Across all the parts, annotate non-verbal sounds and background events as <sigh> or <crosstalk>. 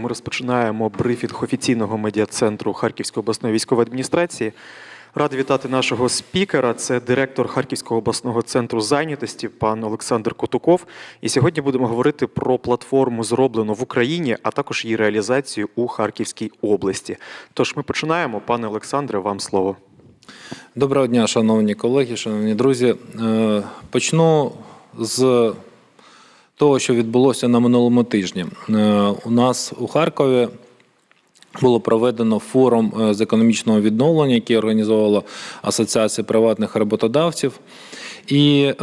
Ми розпочинаємо брифінг офіційного медіа-центру Харківської обласної військової адміністрації. Радий вітати нашого спікера. Це директор Харківського обласного центру зайнятості, пан Олександр Котуков. І сьогодні будемо говорити про платформу, зроблену в Україні, а також її реалізацію у Харківській області. Тож ми починаємо. Пане Олександре, вам слово. Доброго дня, шановні колеги, шановні друзі. Е, Почну з того, що відбулося на минулому тижні. Е, У нас у Харкові було проведено форум е, з економічного відновлення, який організовувала Асоціація приватних роботодавців, і е,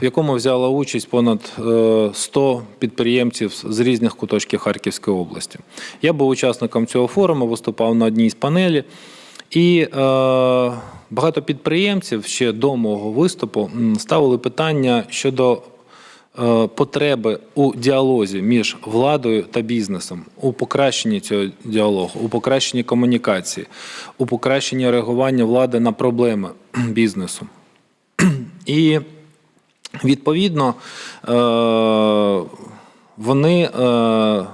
в якому взяла участь понад е, 100 підприємців з різних куточків Харківської області. Я був учасником цього форуму, виступав на одній з панелі. І е, багато підприємців ще до мого виступу ставили питання щодо потреби у діалозі між владою та бізнесом, у покращенні цього діалогу, у покращенні комунікації, у покращенні реагування влади на проблеми <clears throat> бізнесу. <clears throat> І відповідно е, вони е,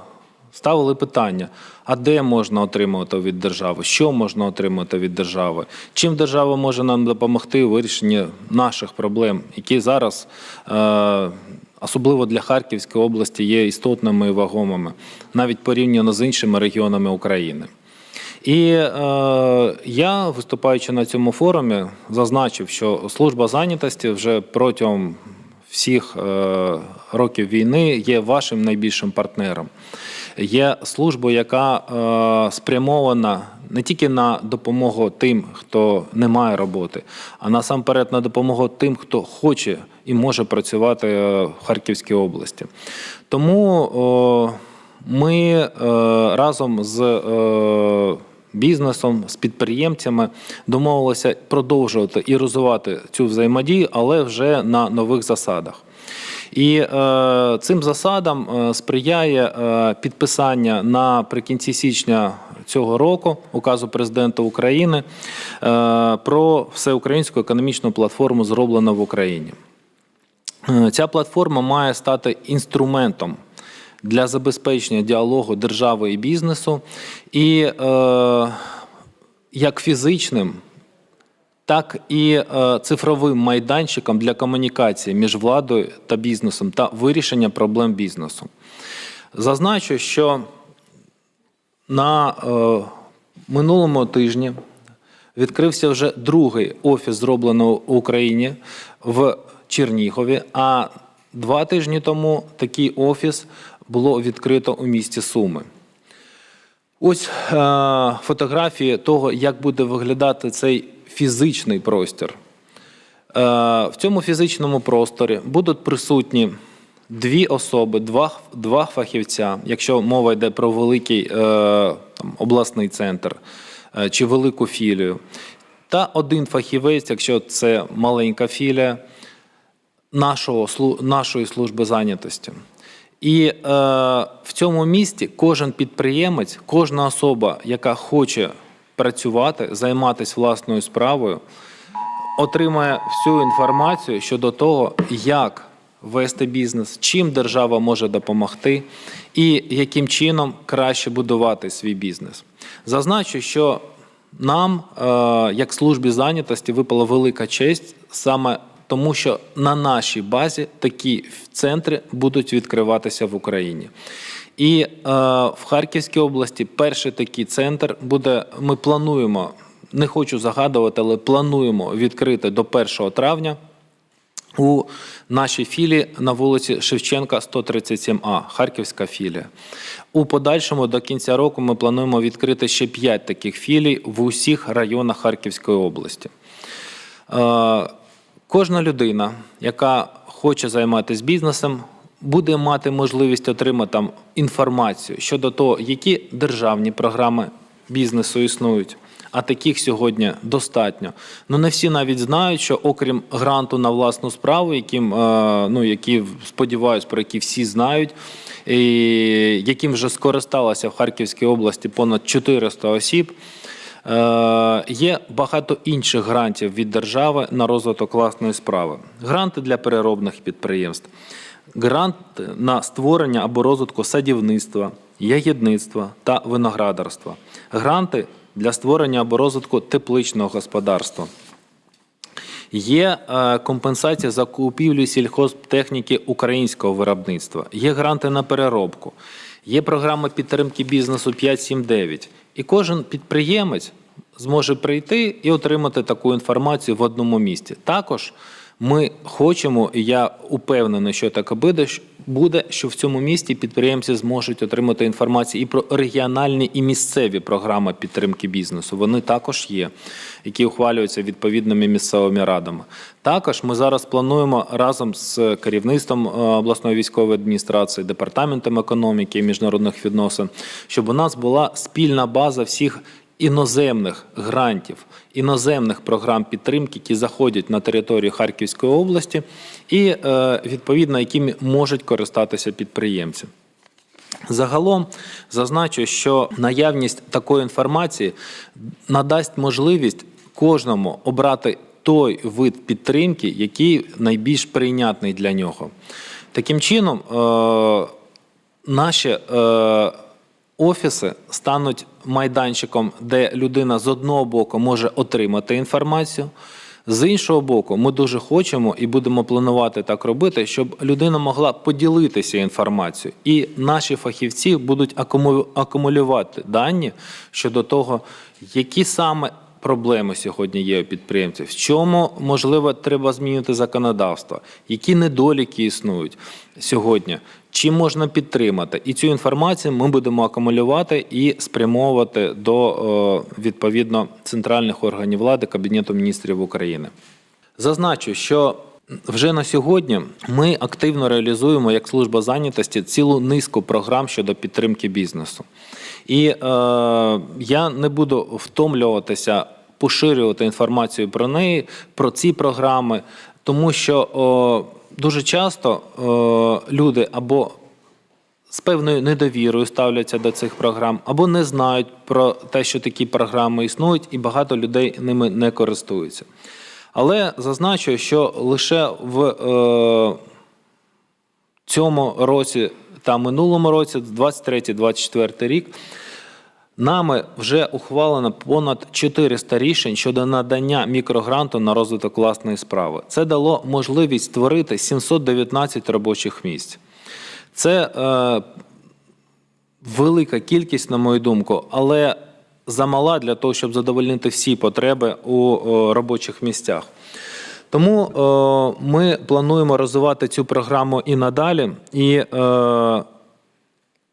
ставили питання: а де можна отримувати від держави, що можна отримати від держави, чим держава може нам допомогти у вирішенні наших проблем, які зараз. е, Особливо для Харківської області є істотними і вагомими, навіть порівняно з іншими регіонами України. І е, я, виступаючи на цьому форумі, зазначив, що служба зайнятості вже протягом всіх е, років війни є вашим найбільшим партнером. Є службою, яка е, спрямована не тільки на допомогу тим, хто не має роботи, а насамперед на допомогу тим, хто хоче і може працювати е, в Харківській області. Тому ми е, разом з бізнесом, з підприємцями домовилися продовжувати і розвивати цю взаємодію, але вже на нових засадах. І е, цим засадам е, сприяє е, підписання наприкінці січня цього року указу президента України про всеукраїнську економічну платформу зроблено в Україні. Ця платформа має стати інструментом для забезпечення діалогу держави і бізнесу, і е, як фізичним, так і е, цифровим майданчиком для комунікації між владою та бізнесом та вирішення проблем бізнесу. Зазначу, що на е, минулому тижні відкрився вже другий офіс, зроблений в Україні в Чернігові. А два тижні тому такий офіс було відкрито у місті Суми. Ось е, фотографії того, як буде виглядати цей фізичний простір. Е, в цьому фізичному просторі будуть присутні дві особи, два, два фахівця, якщо мова йде про великий е, там, обласний центр е, чи велику філію, та один фахівець, якщо це маленька філія нашого, нашої служби зайнятості. І е, в цьому місті кожен підприємець, кожна особа, яка хоче працювати, займатися власною справою, отримає всю інформацію щодо того, як вести бізнес, чим держава може допомогти і яким чином краще будувати свій бізнес. Зазначу, що нам, е, як службі зайнятості, випала велика честь саме тому, що на нашій базі такі центри будуть відкриватися в Україні. І е, в Харківській області перший такий центр буде. Ми плануємо, не хочу загадувати, але плануємо відкрити до 1 травня у нашій філії на вулиці Шевченка, 137А, Харківська філія. У подальшому до кінця року ми плануємо відкрити ще 5 таких філій в усіх районах Харківської області. Е, Кожна людина, яка хоче займатися бізнесом, буде мати можливість отримати там інформацію щодо того, які державні програми бізнесу існують. А таких сьогодні достатньо. Ну не всі навіть знають, що окрім гранту на власну справу, яким е, ну які сподіваюсь, про які всі знають, і яким вже скористалося в Харківській області понад 400 осіб. Е, Є багато інших грантів від держави на розвиток власної справи. Гранти для переробних підприємств, грант на створення або розвитку садівництва, ягідництва та виноградарства, гранти для створення або розвитку тепличного господарства. Є е, компенсація за купівлю сільхозтехніки українського виробництва, є гранти на переробку, є програма підтримки бізнесу 579. І кожен підприємець зможе прийти і отримати таку інформацію в одному місці. Також ми хочемо, і я упевнений, що так буде, буде, що в цьому місті підприємці зможуть отримати інформацію і про регіональні і місцеві програми підтримки бізнесу. Вони також є, які ухвалюються відповідними місцевими радами. Також ми зараз плануємо разом з керівництвом е, обласної військової адміністрації, департаментом економіки і міжнародних відносин, щоб у нас була спільна база всіх іноземних грантів, іноземних програм підтримки, які заходять на територію Харківської області, і е, відповідно якими можуть користатися підприємці. Загалом зазначу, що наявність такої інформації надасть можливість кожному обрати той вид підтримки, який найбільш прийнятний для нього. Таким чином, е, наші е, офіси стануть майданчиком, де людина з одного боку може отримати інформацію. З іншого боку, ми дуже хочемо і будемо планувати так робити, щоб людина могла поділитися інформацією, і наші фахівці будуть акуму- акумулювати дані щодо того, які саме проблеми сьогодні є у підприємців, в чому можливо треба змінити законодавство, які недоліки існують сьогодні, чим можна підтримати. І цю інформацію ми будемо акумулювати і спрямовувати до е, відповідно центральних органів влади Кабінету міністрів України. Зазначу, що вже на сьогодні ми активно реалізуємо як служба зайнятості цілу низку програм щодо підтримки бізнесу. І е, я не буду втомлюватися поширювати інформацію про неї, про ці програми, тому що о, дуже часто е, люди або з певною недовірою ставляться до цих програм, або не знають про те, що такі програми існують, і багато людей ними не користуються. Але зазначу, що лише в е, цьому році та минулому році, 23-24 рік, нами вже ухвалено понад 400 рішень щодо надання мікрогранту на розвиток власної справи. Це дало можливість створити 719 робочих місць. Це е, велика кількість, на мою думку, але замала для того, щоб задовольнити всі потреби у е, робочих місцях. Тому е, ми плануємо розвивати цю програму і надалі. І е,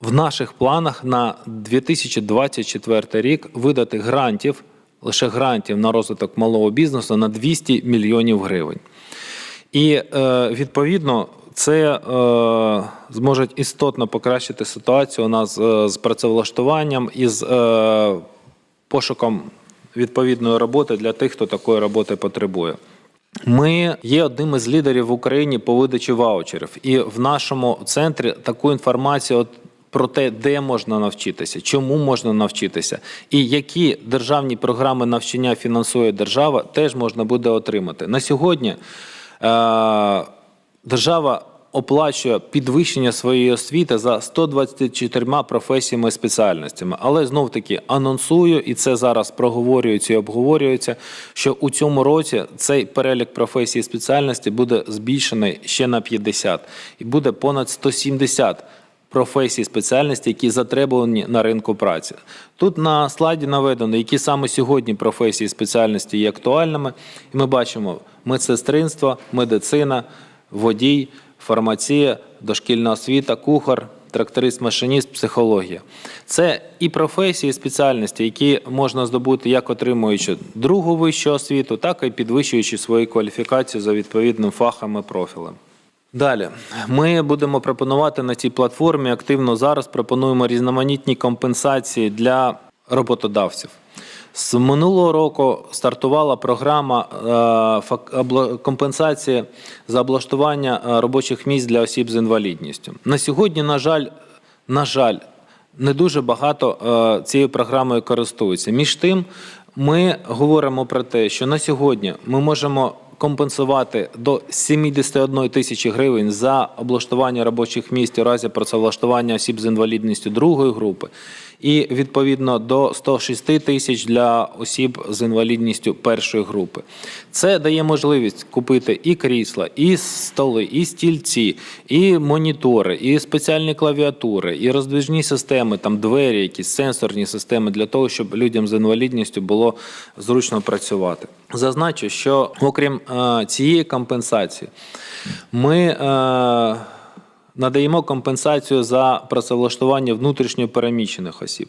в наших планах на 2024 рік видати грантів, лише грантів на розвиток малого бізнесу на 200 мільйонів гривень. І е, відповідно це зможе істотно покращити ситуацію у нас з працевлаштуванням і з пошуком відповідної роботи для тих, хто такої роботи потребує. Ми є одним із лідерів в Україні по видачі ваучерів, і в нашому центрі таку інформацію про те, де можна навчитися, чому можна навчитися, і які державні програми навчання фінансує держава, теж можна буде отримати. На сьогодні е- держава оплачує підвищення своєї освіти за 124 професіями і спеціальностями. Але знов таки анонсую, і це зараз проговорюється і обговорюється, що у цьому році цей перелік професій і спеціальностей буде збільшений ще на 50 і буде понад 170 професій, спеціальностей, які затребувані на ринку праці. Тут на слайді наведено, які саме сьогодні професії спеціальності є актуальними. І ми бачимо медсестринство, медицина, водій, фармація, дошкільна освіта, кухар, тракторист, машиніст, психологія. Це і професії, і спеціальності, які можна здобути як отримуючи другу вищу освіту, так і підвищуючи свою кваліфікацію за відповідним фахом і профілем. Далі ми будемо пропонувати на цій платформі активно зараз. Пропонуємо різноманітні компенсації для роботодавців. З минулого року стартувала програма е, компенсації за облаштування е, робочих місць для осіб з інвалідністю. На сьогодні, на жаль, на жаль, не дуже багато е, цією програмою користуються. Між тим, ми говоримо про те, що на сьогодні ми можемо компенсувати до 71 тисячі гривень за облаштування робочих місць у разі працевлаштування осіб з інвалідністю другої групи, і відповідно до 106 тисяч для осіб з інвалідністю першої групи. Це дає можливість купити і крісла, і столи, і стільці, і монітори, і спеціальні клавіатури, і роздвижні системи, там двері, якісь сенсорні системи для того, щоб людям з інвалідністю було зручно працювати. Зазначу, що окрім е, цієї компенсації, ми е, надаємо компенсацію за працевлаштування внутрішньо переміщених осіб.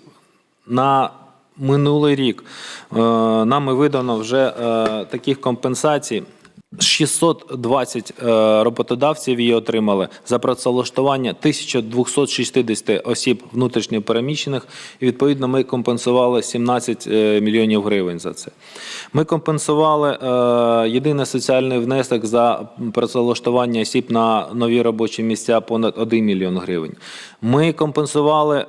На минулий рік е, нами видано вже е, таких компенсацій. 620 е, роботодавців її отримали за працевлаштування 1260 осіб внутрішньо переміщених. І відповідно ми компенсували 17 е, мільйонів гривень за це. Ми компенсували е, єдиний соціальний внесок за працевлаштування осіб на нові робочі місця понад 1 мільйон гривень. Ми компенсували.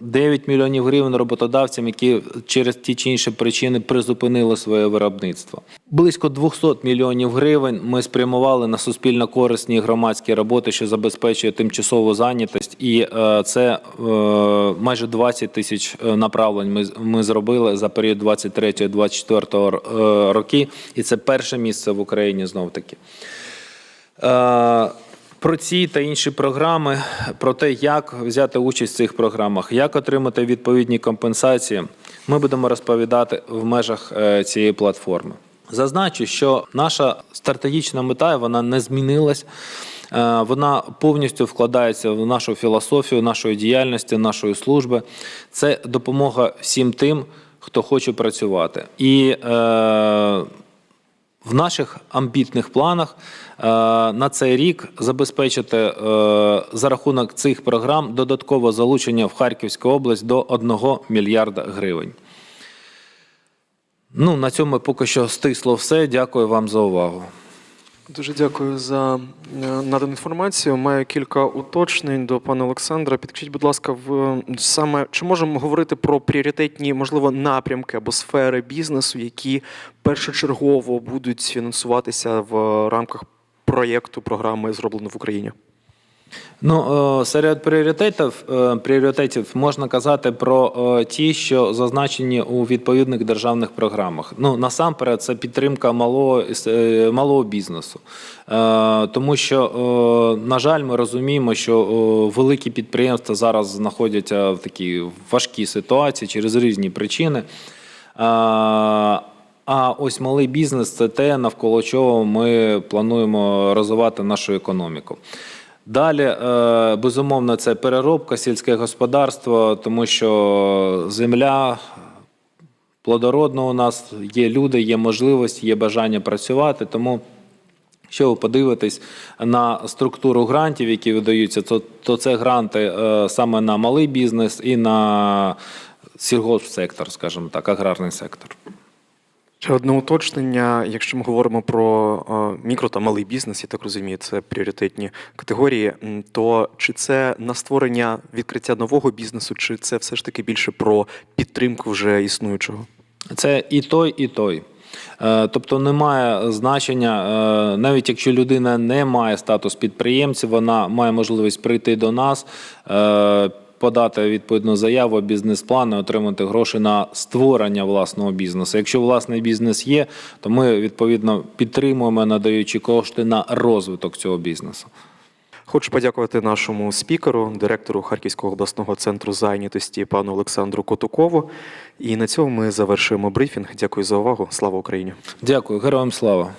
Е, 9 мільйонів гривень роботодавцям, які через ті чи інші причини призупинили своє виробництво. Близько 200 мільйонів гривень ми спрямували на суспільно корисні громадські роботи, що забезпечує тимчасову зайнятість, і е, це е, майже 20 тисяч е, направлень ми, ми зробили за період 23-24 роки, і це перше місце в Україні знов таки. Про ці та інші програми, про те, як взяти участь в цих програмах, як отримати відповідні компенсації, ми будемо розповідати в межах е, цієї платформи. Зазначу, що наша стратегічна мета вона не змінилась. Е, Вона повністю вкладається в нашу філософію, нашої діяльності, нашої служби. Це допомога всім тим, хто хоче працювати. І е, в наших амбітних планах е, на цей рік забезпечити е, за рахунок цих програм додаткове залучення в Харківську область до 1 мільярда гривень. Ну, на цьому поки що стисло все. Дякую вам за увагу. Дуже дякую за е, надану інформацію. Маю кілька уточнень до пана Олександра. Підкажіть, будь ласка, в саме чи можемо говорити про пріоритетні, можливо, напрямки або сфери бізнесу, які першочергово будуть фінансуватися в рамках проєкту програми зроблено в Україні? Ну, е, серед пріоритетів, е, пріоритетів можна казати про е, ті, що зазначені у відповідних державних програмах. Ну, насамперед, це підтримка малого, малого бізнесу. Тому що, на жаль, ми розуміємо, що великі підприємства зараз знаходяться в такій важкій ситуації через різні причини. А ось малий бізнес це те, навколо чого ми плануємо розвивати нашу економіку. Далі, е, безумовно, це переробка, сільське господарство, тому що земля плодородна у нас, є люди, є можливості, є бажання працювати. Тому, якщо ви подивитесь на структуру грантів, які видаються, то, то це гранти е, саме на малий бізнес і на сільгоспсектор, скажімо так, аграрний сектор. Ще одне уточнення. Якщо ми говоримо про е, мікро та малий бізнес, я так розумію, це пріоритетні категорії. То чи це на створення відкриття нового бізнесу, чи це все ж таки більше про підтримку вже існуючого? Це і той, і той. Е, Тобто немає значення, е, навіть якщо людина не має статус підприємця, вона має можливість прийти до нас, подати відповідну заяву, бізнес-план, і отримати гроші на створення власного бізнесу. Якщо власний бізнес є, то ми відповідно підтримуємо, надаючи кошти на розвиток цього бізнесу. Хочу подякувати нашому спікеру, директору Харківського обласного центру зайнятості пану Олександру Котукову. І на цьому ми завершуємо брифінг. Дякую за увагу. Слава Україні! Дякую, героям слава.